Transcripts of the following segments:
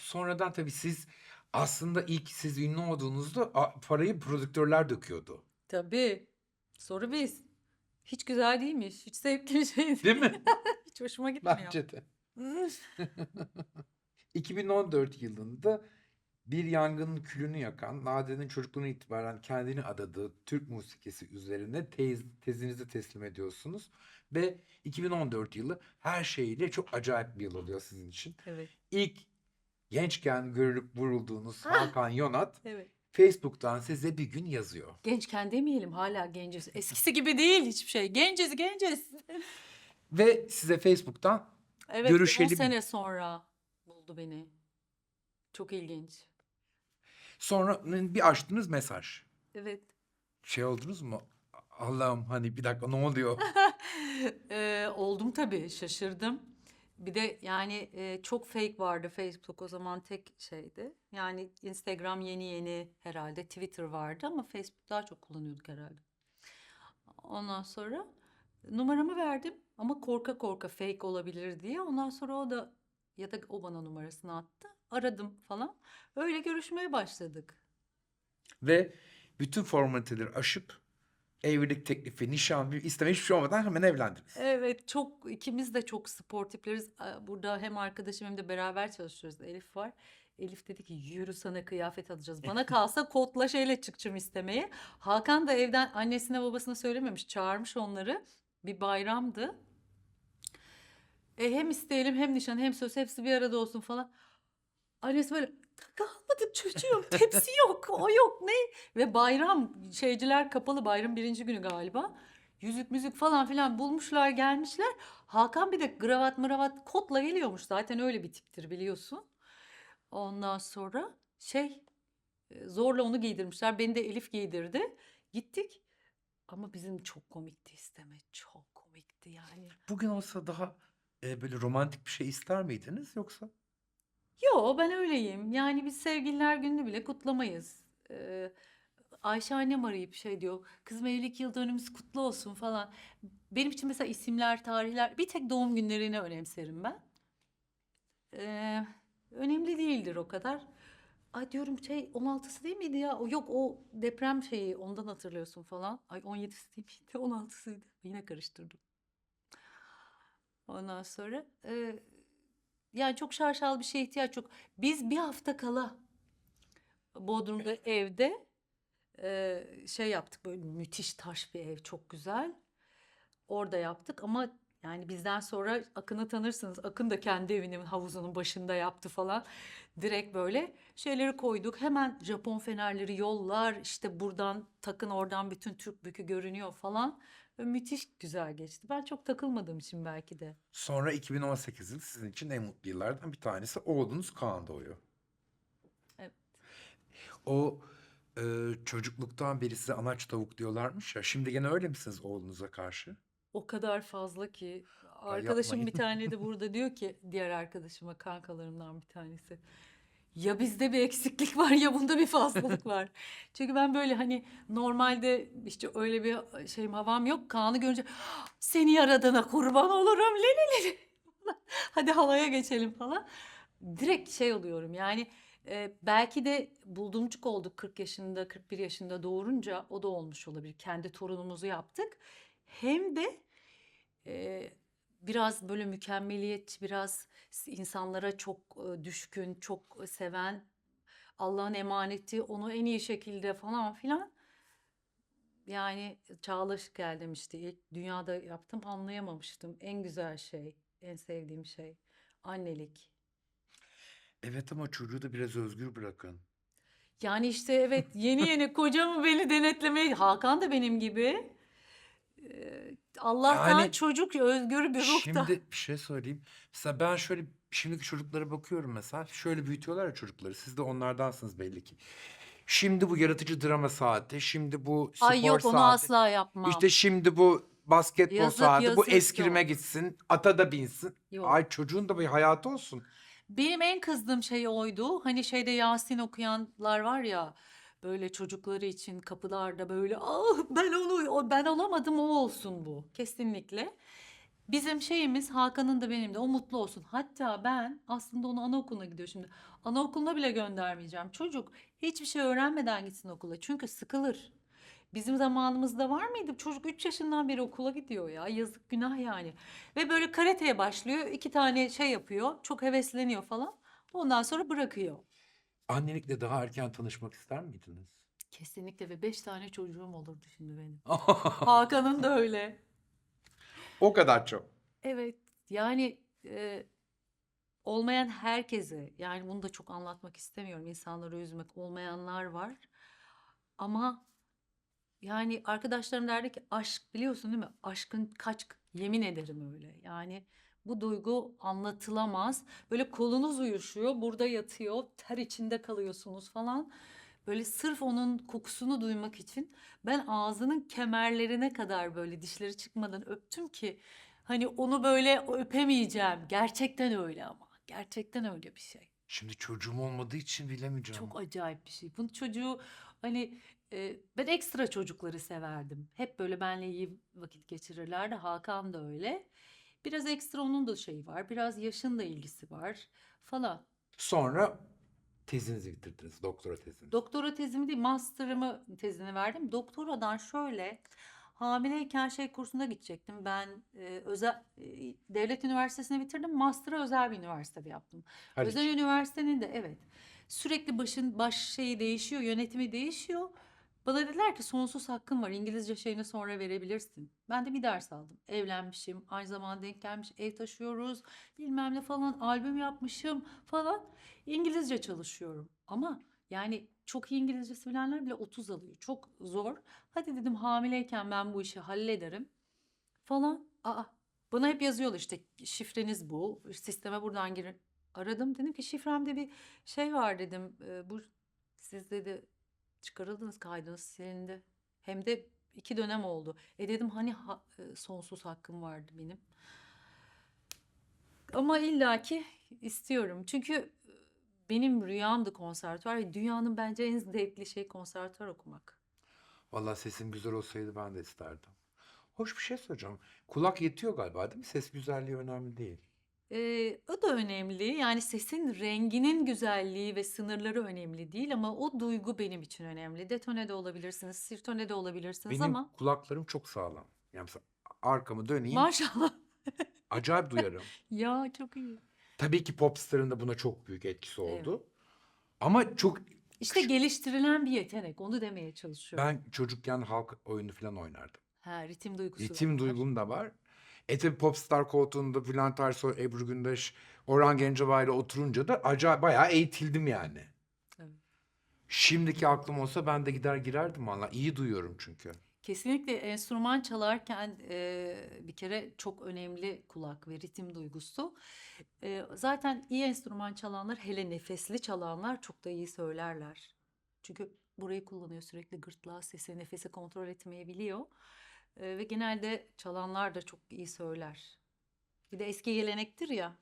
Sonradan tabii siz aslında ilk siz ünlü olduğunuzda a- parayı prodüktörler döküyordu. Tabii. Soru biz. Hiç güzel değilmiş. Hiç bir şey değil. Değil mi? Hiç hoşuma gitmiyor. Bence de. 2014 yılında bir yangının külünü yakan, Nadire'nin çocukluğuna itibaren kendini adadığı Türk musikisi üzerine tez, tezinizi teslim ediyorsunuz. Ve 2014 yılı her şeyiyle çok acayip bir yıl oluyor sizin için. Evet. İlk gençken görülüp vurulduğunuz Hakan Yonat Evet. Facebook'tan size bir gün yazıyor. Gençken demeyelim hala genciz. Eskisi gibi değil hiçbir şey. Genciz genciz. Ve size Facebook'tan Evet Görüşelim. 10 sene sonra buldu beni. Çok ilginç. sonra bir açtınız mesaj. Evet. Şey oldunuz mu? Allah'ım hani bir dakika ne oluyor? Eee, oldum tabii şaşırdım. Bir de yani e, çok fake vardı Facebook o zaman tek şeydi. Yani Instagram yeni yeni herhalde Twitter vardı ama Facebook daha çok kullanıyorduk herhalde. Ondan sonra numaramı verdim ama korka korka fake olabilir diye. Ondan sonra o da ya da o bana numarasını attı. Aradım falan. Öyle görüşmeye başladık. Ve bütün formaliteleri aşıp evlilik teklifi, nişan, bir isteme hiçbir şey olmadan hemen evlendiniz. Evet çok ikimiz de çok spor tipleriz. Aa, Burada hem arkadaşım hem de beraber çalışıyoruz. Elif var. Elif dedi ki yürü sana kıyafet alacağız. Bana kalsa kotla şeyle çıkacağım istemeye. Hakan da evden annesine babasına söylememiş. Çağırmış onları. Bir bayramdı. E hem isteyelim hem nişan hem söz hepsi bir arada olsun falan. Annesi böyle kalmadım çocuğum. Tepsi yok o yok. Ne? Ve bayram şeyciler kapalı bayram birinci günü galiba. Yüzük müzik falan filan bulmuşlar gelmişler. Hakan bir de gravat mıravat kotla geliyormuş. Zaten öyle bir tiptir biliyorsun. Ondan sonra şey e, zorla onu giydirmişler. Beni de Elif giydirdi. Gittik. Ama bizim çok komikti isteme çok komikti yani. Bugün olsa daha e, böyle romantik bir şey ister miydiniz yoksa? Yo ben öyleyim. Yani biz sevgililer gününü bile kutlamayız. Ee, Ayşe annem arayıp şey diyor. Kızım evlilik yıl dönümümüz kutlu olsun falan. Benim için mesela isimler, tarihler bir tek doğum günlerini önemserim ben. Ee, önemli değildir o kadar. Ay diyorum şey 16'sı değil miydi ya? O yok o deprem şeyi ondan hatırlıyorsun falan. Ay 17'si değil miydi? 16'sıydı. Yine karıştırdım. Ondan sonra e, yani çok şarşal bir şeye ihtiyaç yok. Biz bir hafta kala Bodrum'da evde e, şey yaptık böyle müthiş taş bir ev çok güzel. Orada yaptık ama yani bizden sonra Akın'ı tanırsınız. Akın da kendi evinin havuzunun başında yaptı falan. Direkt böyle şeyleri koyduk. Hemen Japon fenerleri yollar. işte buradan takın oradan bütün Türk bükü görünüyor falan. Ve müthiş güzel geçti. Ben çok takılmadığım için belki de. Sonra 2018 yıl sizin için en mutlu yıllardan bir tanesi oğlunuz Kaan doğuyor. Evet. O e, çocukluktan beri size anaç tavuk diyorlarmış ya. Şimdi gene öyle misiniz oğlunuza karşı? O kadar fazla ki arkadaşım bir tane de burada diyor ki diğer arkadaşıma kankalarımdan bir tanesi. Ya bizde bir eksiklik var ya bunda bir fazlalık var. Çünkü ben böyle hani normalde işte öyle bir şeyim havam yok. Kaan'ı görünce seni yaradana kurban olurum. Leli leli. Hadi halaya geçelim falan. Direkt şey oluyorum yani e, belki de buldumcuk olduk 40 yaşında 41 yaşında doğurunca o da olmuş olabilir. Kendi torunumuzu yaptık. Hem de e, biraz böyle mükemmeliyetçi, biraz insanlara çok düşkün, çok seven, Allah'ın emaneti, onu en iyi şekilde falan filan. Yani Çağla gel demişti. İlk dünyada yaptım anlayamamıştım. En güzel şey, en sevdiğim şey annelik. Evet ama çocuğu da biraz özgür bırakın. Yani işte evet yeni yeni kocamı beni denetlemeye Hakan da benim gibi. Ee, Allah'tan Yani çocuk özgür bir ruhta. Şimdi bir şey söyleyeyim. Mesela ben şöyle şimdiki çocuklara bakıyorum mesela. Şöyle büyütüyorlar ya çocukları. Siz de onlardansınız belli ki. Şimdi bu yaratıcı drama saati, şimdi bu Ay spor yok onu saati, asla yapmam. işte şimdi bu basketbol Yazık saati, bu yazık eskirime yok. gitsin, ata da binsin. Yok. Ay çocuğun da bir hayatı olsun. Benim en kızdığım şey oydu. Hani şeyde Yasin okuyanlar var ya böyle çocukları için kapılarda böyle ah ben onu ben olamadım o olsun bu. Kesinlikle. Bizim şeyimiz Hakan'ın da benim de o mutlu olsun. Hatta ben aslında onu anaokuluna gidiyor şimdi. Anaokuluna bile göndermeyeceğim. Çocuk hiçbir şey öğrenmeden gitsin okula. Çünkü sıkılır. Bizim zamanımızda var mıydı? Çocuk 3 yaşından beri okula gidiyor ya. Yazık günah yani. Ve böyle karateye başlıyor. iki tane şey yapıyor. Çok hevesleniyor falan. Ondan sonra bırakıyor. Annelikle daha erken tanışmak ister miydiniz? Kesinlikle ve 5 tane çocuğum olurdu şimdi benim. Hakan'ın da öyle. O kadar çok. Evet yani e, olmayan herkese yani bunu da çok anlatmak istemiyorum insanları üzmek olmayanlar var ama yani arkadaşlarım derdi ki aşk biliyorsun değil mi aşkın kaç yemin ederim öyle yani bu duygu anlatılamaz böyle kolunuz uyuşuyor burada yatıyor ter içinde kalıyorsunuz falan böyle sırf onun kokusunu duymak için ben ağzının kemerlerine kadar böyle dişleri çıkmadan öptüm ki Hani onu böyle öpemeyeceğim. Gerçekten öyle ama. Gerçekten öyle bir şey. Şimdi çocuğum olmadığı için bilemeyeceğim. Çok acayip bir şey. Bu çocuğu hani e, ben ekstra çocukları severdim. Hep böyle benle iyi vakit geçirirlerdi. Hakan da öyle. Biraz ekstra onun da şeyi var. Biraz yaşın da ilgisi var falan. Sonra tezinizi bitirdiniz, doktora tezinizi. Doktora tezimi değil, master'ımı tezini verdim. Doktoradan şöyle hamileyken şey kursuna gidecektim. Ben e, özel e, devlet üniversitesini bitirdim. Master'ı özel bir üniversitede yaptım. Hadi Özel üniversitenin de evet sürekli başın baş şeyi değişiyor, yönetimi değişiyor. Bana dediler ki sonsuz hakkın var. İngilizce şeyini sonra verebilirsin. Ben de bir ders aldım. Evlenmişim, aynı zamanda denk gelmiş, ev taşıyoruz, bilmem ne falan, albüm yapmışım falan. İngilizce çalışıyorum. Ama yani çok iyi İngilizcesi bilenler bile 30 alıyor. Çok zor. Hadi dedim hamileyken ben bu işi hallederim falan. Aa, bana hep yazıyorlar işte şifreniz bu. Sisteme buradan girin. Aradım dedim ki şifremde bir şey var dedim. "E, bu siz dedi çıkarıldınız kaydınız silindi. Hem de iki dönem oldu. E dedim hani ha- e, sonsuz hakkım vardı benim. Ama illaki istiyorum. Çünkü e, benim rüyamdı konservatuvar ve dünyanın bence en zevkli şey konservatuvar okumak. Vallahi sesim güzel olsaydı ben de isterdim. Hoş bir şey söyleyeceğim. Kulak yetiyor galiba değil mi? Ses güzelliği önemli değil. Ee, o da önemli. Yani sesin renginin güzelliği ve sınırları önemli değil ama o duygu benim için önemli. Detone de olabilirsiniz, sirtone de olabilirsiniz Benim ama kulaklarım çok sağlam. Yani mesela arkamı döneyim, maşallah. acayip duyarım. Ya çok iyi. Tabii ki Popstar'ın da buna çok büyük etkisi oldu. Ama çok İşte geliştirilen bir yetenek. Onu demeye çalışıyorum. ben çocukken halk oyunu falan oynardım. Ha, ritim duygusu Ritim duygum da var. E tabii Popstar koltuğunda Bülent Ersoy, Ebru Gündeş, Orhan Gencebay ile oturunca da acayip bayağı eğitildim yani. Evet. Şimdiki aklım olsa ben de gider girerdim valla. İyi duyuyorum çünkü. Kesinlikle enstrüman çalarken e, bir kere çok önemli kulak ve ritim duygusu. E, zaten iyi enstrüman çalanlar, hele nefesli çalanlar çok da iyi söylerler. Çünkü burayı kullanıyor sürekli gırtlağı, sesi, nefesi kontrol etmeyi biliyor. E, ve genelde çalanlar da çok iyi söyler. Bir de eski gelenektir ya.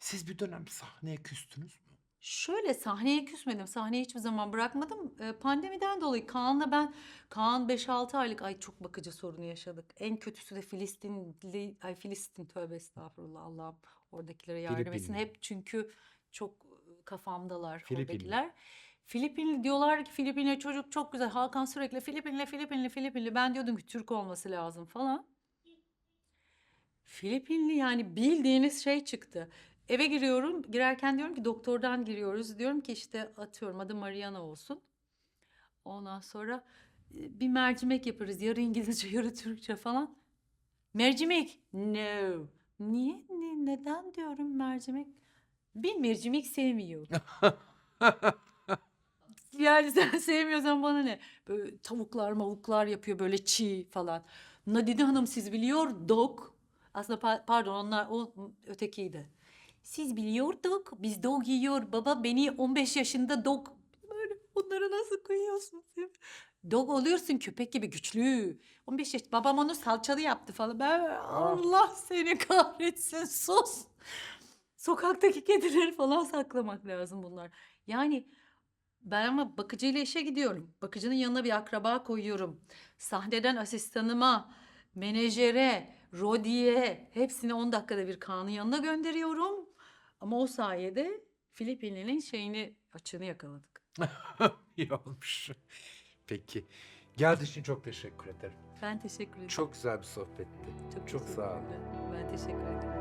Siz bir dönem sahneye küstünüz mü? Şöyle sahneye küsmedim. Sahneyi hiçbir zaman bırakmadım. Ee, pandemiden dolayı Kaan'la ben Kaan 5-6 aylık ay çok bakıcı sorunu yaşadık. En kötüsü de Filistinli ay Filistin tövbe estağfurullah Allah'ım oradakilere yardım etsin. Filipinli. Hep çünkü çok kafamdalar Filipinli. oradakiler. Filipinli diyorlar ki Filipinli çocuk çok güzel. Hakan sürekli Filipinli Filipinli Filipinli. Ben diyordum ki Türk olması lazım falan. Filipinli yani bildiğiniz şey çıktı. Eve giriyorum. Girerken diyorum ki doktordan giriyoruz. Diyorum ki işte atıyorum adı Mariana olsun. Ondan sonra e, bir mercimek yaparız. Yarı İngilizce, yarı Türkçe falan. Mercimek. No. Niye? Ne, neden diyorum mercimek? Bir mercimek sevmiyor. Yani sen sevmiyorsan bana ne? Böyle tavuklar mavuklar yapıyor böyle çiğ falan. Nadide Hanım siz biliyor dog. Aslında pa- pardon onlar o ötekiydi. Siz biliyorduk biz dog yiyor. Baba beni 15 yaşında dog. Böyle bunları nasıl koyuyorsunuz? ya? Dog oluyorsun köpek gibi güçlü. 15 yaş babam onu salçalı yaptı falan. Ben Allah seni kahretsin sus. Sokaktaki kedileri falan saklamak lazım bunlar. Yani ben ama bakıcıyla işe gidiyorum. Bakıcının yanına bir akraba koyuyorum. Sahneden asistanıma, menajere, Rodi'ye hepsini 10 dakikada bir Kaan'ın yanına gönderiyorum. Ama o sayede Filipinli'nin şeyini açığını yakaladık. İyi olmuş. Peki. Geldiğin için çok teşekkür ederim. Ben teşekkür ederim. Çok güzel bir sohbetti. çok, çok sağ ol. teşekkürler. Ben teşekkür ederim.